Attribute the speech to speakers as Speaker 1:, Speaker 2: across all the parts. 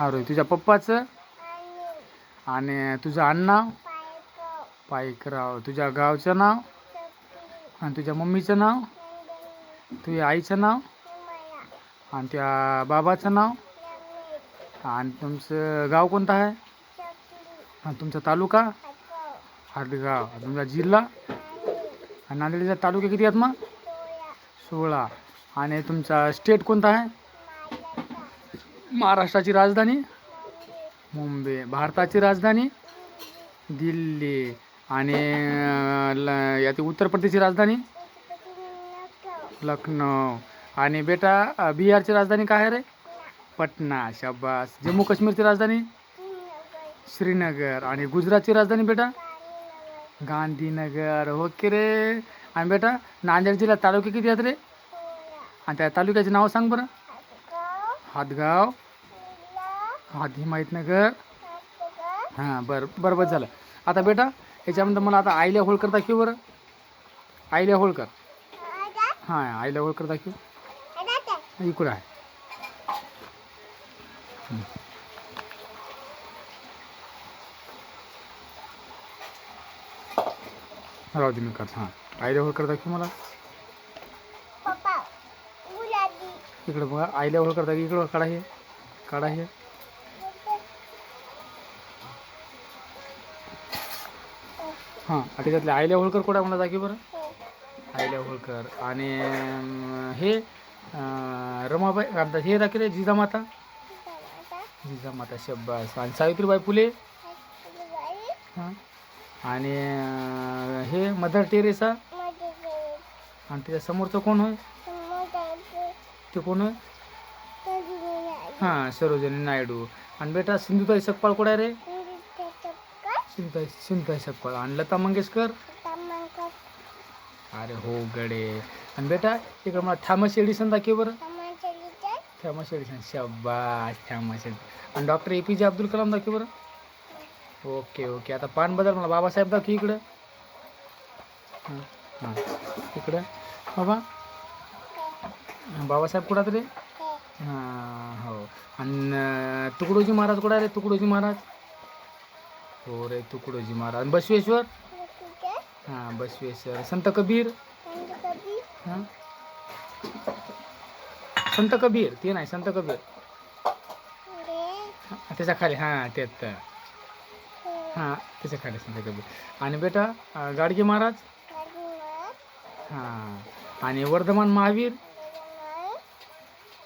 Speaker 1: अरे तुझ्या पप्पाचं? आणि तुझं अण्णा पाईकराव तुझ्या गावचं नाव? आणि तुझ्या मम्मीचं नाव? तुझ्या आईचं नाव? आणि त्या बाबाचं नाव? आणि तुमचं गाव कोणतं आहे? आणि तुमचा तालुका? हदगाव तुमचा जिल्हा? आणि नांदेडच्या तालुके किती आहेत मग? सोळा. आणि तुमचा स्टेट कोणता आहे? महाराष्ट्राची राजधानी मुंबई भारताची राजधानी दिल्ली आणि याची उत्तर प्रदेशची राजधानी लखनौ. आणि बेटा बिहारची राजधानी काय आहे रे? पटना शाबास. जम्मू काश्मीरची राजधानी? श्रीनगर. आणि गुजरातची राजधानी बेटा? गांधीनगर. ओके रे. आणि बेटा नांदेड जिल्ह्यात तालुके किती आहेत रे? आणि त्या तालुक्याचे नाव सांग बरं. हातगाव हाती माहीतनगर हां बरं बरं बरं झालं. आता बेटा याच्यानंतर मला आता आईल्या होळकर दाखव बरं. आईल्या होळकर. हां आईल्या होळकर दाखव. इकडं आहे. राहू दे मी करतो. हां आईल्या होळकर दाखव मला. इकडं बघा आईल्या होळकर दाखव इकडं काढा हे काढा हे. हां त्याच्यातले आईल्या होळकर कोणा मला दाखव बरं. आईल्या होळकर आणि हे रमाबाई आपलं हे दाखवले जिजामाता जिजामाता शब्बास. आणि सावित्रीबाई फुले. हां. आणि हे मदर टेरेसा. आणि त्याच्या समोरचं कोण होय? ते कोण हाँ सरोजनी नायडू. आणि बेटा सिंधुताई सकपाळ कोण आहे रे? सिंधुताई सिंधुताई सकपाळ आणि लता मंगेशकर? अरे हो गडे. आणि बेटा इकडं मला थॉमस एडिसन दाखव बरं. Thomas Edison? शब्बास Thomas Edison. आणि doctor A P J Abdul Kalam दाखव बरं. Okay okay. आता पान बदल मला बाबासाहेब दाखव इकडं. हाँ हाँ. इकडं. बाबा बाबासाहेब कुठं रे हां हो. आणि अं, तुकडोजी महाराज कुठं रे तुकडोजी महाराज? हो रे तुकडोजी महाराज. बसवेश्वर? हां बसवेश्वर. संत कबीर? हां? संत कबीर ते नाही संत कबीर. हां, त्याच्याखाली हां त्यात हां. त्याच्याखाली संत कबीर. आणि बेटा गाडगे महाराज. हां. आणि वर्धमान महावीर?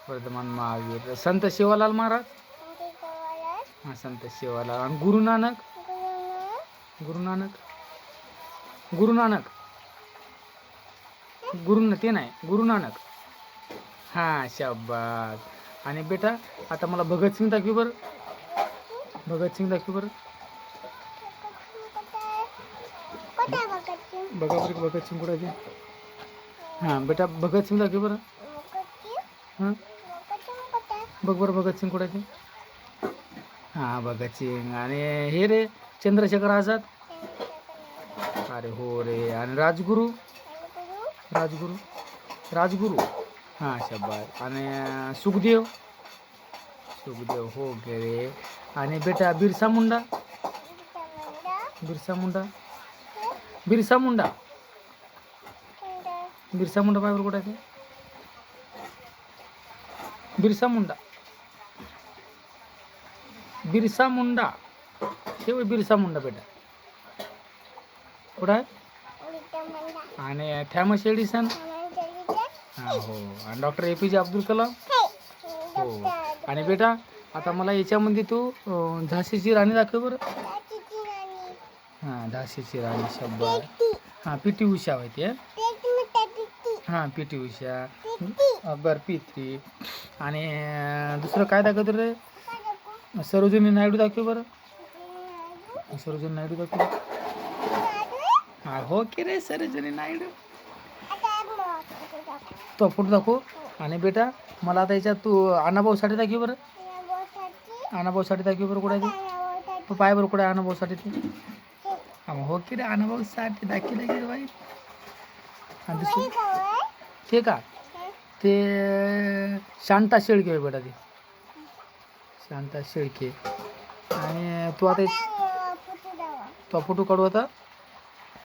Speaker 1: वर्धमान महावीर. संत शिवालाल महाराज? हां संत शिवालाल. आणि गुरु नानक? गुरु नानक. गुरु नानक? गुरु न- ते नाही. गुरु नानक. हां शाबास. आणि बेटा आता मला भगतसिंग दाखवी बरं. भगतसिंग दाखवी बरं. बघा बरं भगतसिंग कुठं हां बेटा भगतसिंग दाखवी बरं. हां? बघ बरं भगतसिंग कुठे ते. हां भगतसिंग आणि हे रे चंद्रशेखर आझाद? अरे हो रे. आणि राजगुरू? राजगुरू? राजगुरू? हां शब्बास आणि सुखदेव? सुखदेव हो गे रे. आणि बेटा बिरसा मुंडा? बिरसा मुंडा? बिरसा मुंडा? बिरसा मुंडा बायबर कुठं आहे ते? बिरसा मुंडा? बिरसा मुंडा. हे बिरसा मुंडा बेटा. कुठं आहे? आणि थॅमस एडिसन हा हो. आणि doctor A P J Abdul Kalam? हो आणि बेटा आता मला याच्यामध्ये तू झाशीची राणी दाखव बरं. हां झाशीची राणी शब्द हां पी टी उषा होती हां? P T Usha. अं, बरं पित्री आणि दुसरं काय दाखवतो रे सरोजिनी नायडू दाखव बरं. सरोजिनी नायडू दाखव हा हो की रे सरोजिनी नायडू. तो फोटो दाखव. आणि बेटा मला आता याच्यात तू अनाभाऊसाठी दाखव बरं. अनाभाऊसाठी दाखव बरं कुठे आहे ते. पाय बरं कुठे अण्णाभाऊसाठी अनाभाऊसाठी ते. हा मग हो की रे अनाभाऊसाठी दाखवलं की बाई. आणि दुसरं? ते का? ते शांता शेळके बेटा ते. शांता शेळके. आणि तू आता तू फोटो काढू आता?